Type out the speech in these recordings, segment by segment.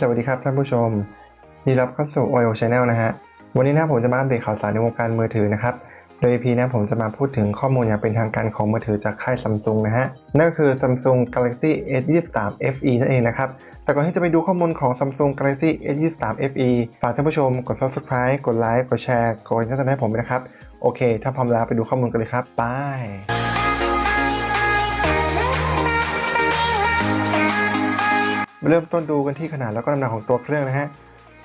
สวัสดีครับท่านผู้ชมยินดีรับเข้าสู่ Oil Channel นะฮะ วันนี้นะผมจะมาอัปเดตข่าวสารในวงการมือถือนะครับ โดย EP นะผมจะมาพูดถึงข้อมูลอย่างเป็นทางการของมือถือจากค่าย Samsung นะฮะ นั่นก็คือ Samsung Galaxy S23 FE นั่นเองนะครับ แต่ก่อนที่จะไปดูข้อมูลของ Samsung Galaxy S23 FE ฝากท่านผู้ชมกด Subscribe กดไลค์กดแชร์กดกระดิ่งให้ผมนะครับ โอเค ถ้าพร้อมแล้วไปดูข้อมูลกันเลยครับ ไป มาเริ่มต้นดูกันที่ขนาดแล้วก็น้ำหนักของตัวเครื่องนะฮะ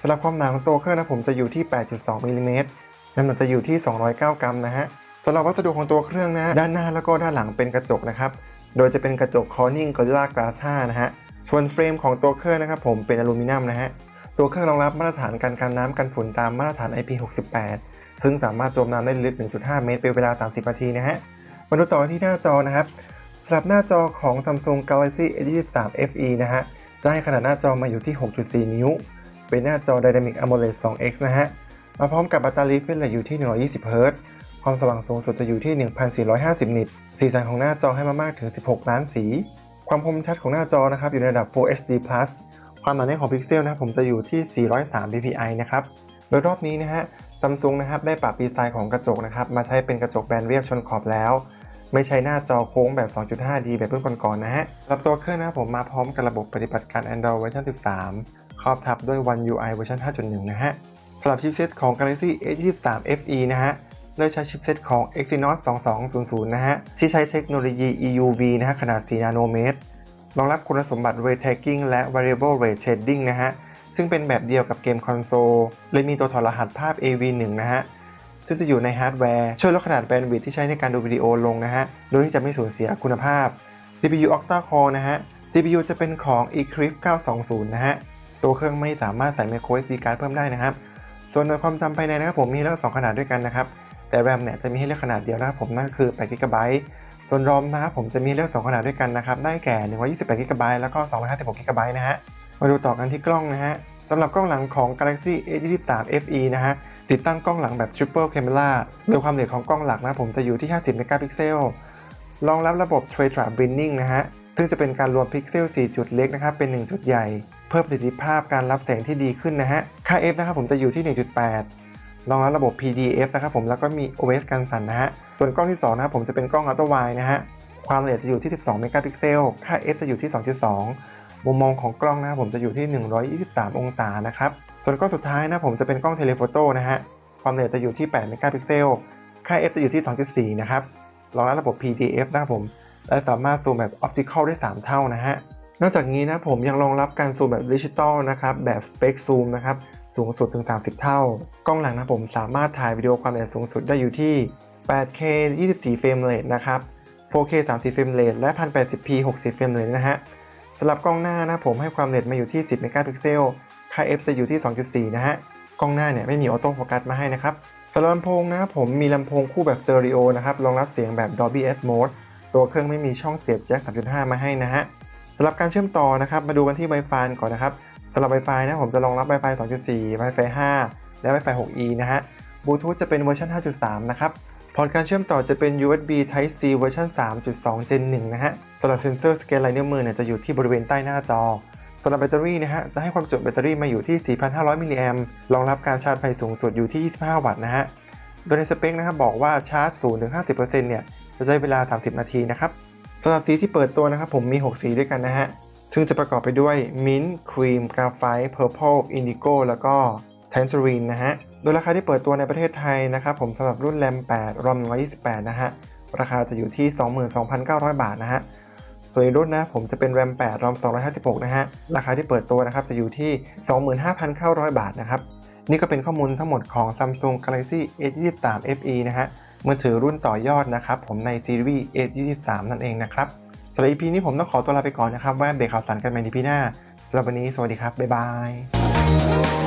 สำหรับความหนาของตัวเครื่องนะผมจะอยู่ที่ 8.2มิลลิเมตรน้ำหนักจะอยู่ที่ 209 กรัมนะฮะสำหรับวัสดุของตัวเครื่องนะด้านหน้าแล้วก็ด้านหลังเป็นกระจกนะครับ โดยจะเป็นกระจก Corning Gorilla Glass 5นะฮะ ส่วนเฟรมของตัวเครื่องนะครับผมเป็นอลูมิเนียมนะฮะ ตัวเครื่องรองรับมาตรฐานการกันน้ำกันฝุ่นตามมาตรฐาน IP68 ซึ่งสามารถจมน้ำได้ลึก 1.5 เมตรเป็นเวลา 30 นาทีนะฮะ มาดูต่อที่หน้าจอนะครับสำหรับหน้าจอของ Samsung Galaxy S23 FE นะฮะ จะให้ขนาดหน้าจอมาอยู่ที่ 6.4 นิ้ว เป็นหน้าจอ Dynamic AMOLED 2X นะฮะ มาพร้อมกับแบตเตอรี่ฟิลอยู่ที่ 120 Hz ความสว่างสูงสุดจะอยู่ที่ 1,450 นิต สีสันของหน้าจอให้มามากถึง 16 ล้านสี ความคมชัดของหน้าจอนะครับอยู่ในระดับ Full HD+ ความหนาแน่นของพิกเซลนะครับผมจะอยู่ที่ 403 dpi นะครับ โดยรอบนี้นะฮะซัมซุงนะครับได้ปรับดีไซน์ของกระจกนะครับมาใช้เป็นกระจกแบนเรียบชนขอบแล้ว ไม่ใช้หน้าจอโค้งแบบ 2.5D แบบรุ่นก่อนๆนะฮะสำหรับตัวเครื่องนะครับผมมาพร้อมกับระบบปฏิบัติการ Android เวอร์ชัน13 ครอบทับด้วย One UI เวอร์ชัน5.1 นะฮะสำหรับชิปเซตของ Galaxy S23 FE นะฮะเลือกใช้ชิปเซตของ Exynos 2200 นะฮะ ที่ใช้เทคโนโลยี EUV นะฮะ ขนาด 4 นาโนเมตร รองรับคุณสมบัติ Ray Tracking และ Variable Rate Shading นะฮะ ซึ่งเป็นแบบเดียวกับเกมคอนโซล เลยมีตัวถอดรหัสภาพ AV1 นะฮะ ซึ่งจะอยู่ในฮาร์ดแวร์ ช่วยลดขนาดแบนด์วิดท์ที่ใช้ในการดูวิดีโอลงนะฮะ โดยที่จะไม่สูญเสียคุณภาพ CPU Octa Core นะฮะ CPU จะเป็นของ Eclipse 920 นะฮะ ตัวเครื่องไม่สามารถใส่ micro SD card เพิ่มได้นะครับ ส่วนหน่วยความจำภายในนะครับผมมีให้เลือก2ขนาดด้วยกันนะครับ แต่ RAM เนี่ยจะมีให้เลือกขนาดเดียวนะครับผมนั่นก็คือ8 GB ส่วน ROM นะครับผมจะมีเลือก2ขนาดด้วยกันนะครับได้แก่128 GB แล้วก็256 GB นะฮะ มาดูต่อกันที่กล้องนะฮะสำหรับกล้องหลังของ Galaxy A23 FE นะฮะ ติดตั้งกล้องหลังแบบ Triple Camera โดยความละเอียดของกล้องหลักนะผมจะอยู่ที่ 50 เมกะพิกเซล รองรับระบบ Tray Trap Binning นะฮะ ซึ่งจะเป็นการรวมพิกเซล 4 จุดเล็กนะครับ เป็น 1 จุดใหญ่ เพิ่มประสิทธิภาพการรับแสงที่ดีขึ้นนะฮะ ค่า f นะครับผมจะอยู่ที่ 1.8 รองรับระบบ PDF นะครับผม แล้วก็มี OS กันสั่นนะฮะ ส่วนกล้องที่ 2 นะครับผมจะเป็นกล้อง Ultra Wide นะฮะ ความละเอียดจะอยู่ที่ 12 เมกะพิกเซล ค่า f จะอยู่ที่ 2.2 มุมมองของกล้องนะครับผมจะอยู่ที่ 123 องศานะครับ ส่วนกล้องสุดท้ายนะผมจะเป็นกล้องเทเลโฟโต้นะฮะ ความละเอียดจะอยู่ที่8เมกะพิกเซล ค่า f จะอยู่ที่ 2.4 นะครับ รองรับระบบ PDF นะครับผม และสามารถซูมแบบ Optical ได้ 3 เท่านะฮะ นอกจากนี้นะผมยังรองรับการซูมแบบดิจิตอลนะครับ แบบ Spec Zoom นะครับ สูงสุดถึง 30 เท่า กล้องหลังนะผมสามารถถ่ายวิดีโอความละเอียดสูงสุดได้อยู่ที่ 8K 24 เฟรมเรทนะครับ 4K 30 เฟรมเรทและ 1080p 60 เฟรมเรทนะฮะสำหรับกล้องหน้านะผมให้ความละเอียดมาอยู่ที่ 10 เมกะพิกเซล ค่า f จะอยู่ที่ 2.4 นะฮะ กล้องหน้าเนี่ยไม่มีออโต้โฟกัสมาให้นะครับสำหรับลำโพงนะครับผมมีลำโพงคู่แบบสเตอริโอนะครับรองรับเสียงแบบ Dolby Atmos ตัวเครื่องไม่มีช่องเสียบแจ็ค 3.5 มาให้นะฮะสำหรับการเชื่อมต่อนะครับมาดูกันที่ Wi-Fi ก่อนนะครับสำหรับ Wi-Fi นะผมจะรองรับ Wi-Fi 2.4 Wi-Fi 5 และ Wi-Fi 6E นะฮะ Bluetooth จะเป็นเวอร์ชัน5.3 นะครับพอร์ตการเชื่อมต่อจะเป็น USB Type C เวอร์ชัน3.2 Gen 1 นะฮะสำหรับเซนเซอร์สแกนลายนิ้วมือเนี่ยจะอยู่ที่บริเวณใต้หน้าจอำหรับแบตเตอรี่นะฮะจะให้ความจุแบตเตอรี่มาอยู่ที่ 4,500 มิลลิแอมรองรับการชาร์จไฟสูงสุดอยู่ที่ 25 วัตต์นะฮะโดยในสเปคนะครับบอกว่าชาร์จ 0-50%เนี่ยจะใช้เวลา 30 นาทีนะครับสำหรับสีที่เปิดตัวนะครับผมมี 6 สีด้วยกันนะฮะซึ่งจะประกอบไปด้วย Mint Cream Graphite Purple Indigo แล้วก็ t a n g e r i n นะฮะโดยราคาที่เปิดตัวในประเทศไทยนะครับผมสำหรับรุ่น RAM 8 ROM 128 นะฮะราคาจะอยู่ที่ 22,900 บาทนะฮะ ส่วนอีกรุ่นนะผมจะเป็น RAM 8 ROM 256 นะฮะ ราคาที่เปิดตัวนะครับจะอยู่ที่ 25,900 บาทนะครับ นี่ก็เป็นข้อมูลทั้งหมดของ Samsung Galaxy S23 FE นะฮะมือถือรุ่นต่อยอดนะครับผมในซีรีส์ S23 นั่นเองนะครับสำหรับ EP นี้ผมต้องขอตัวลาไปก่อนนะครับไว้อัปเดตข่าวสารกันใหม่ใน EP หน้าสำหรับวันนี้สวัสดีครับ บ๊ายบาย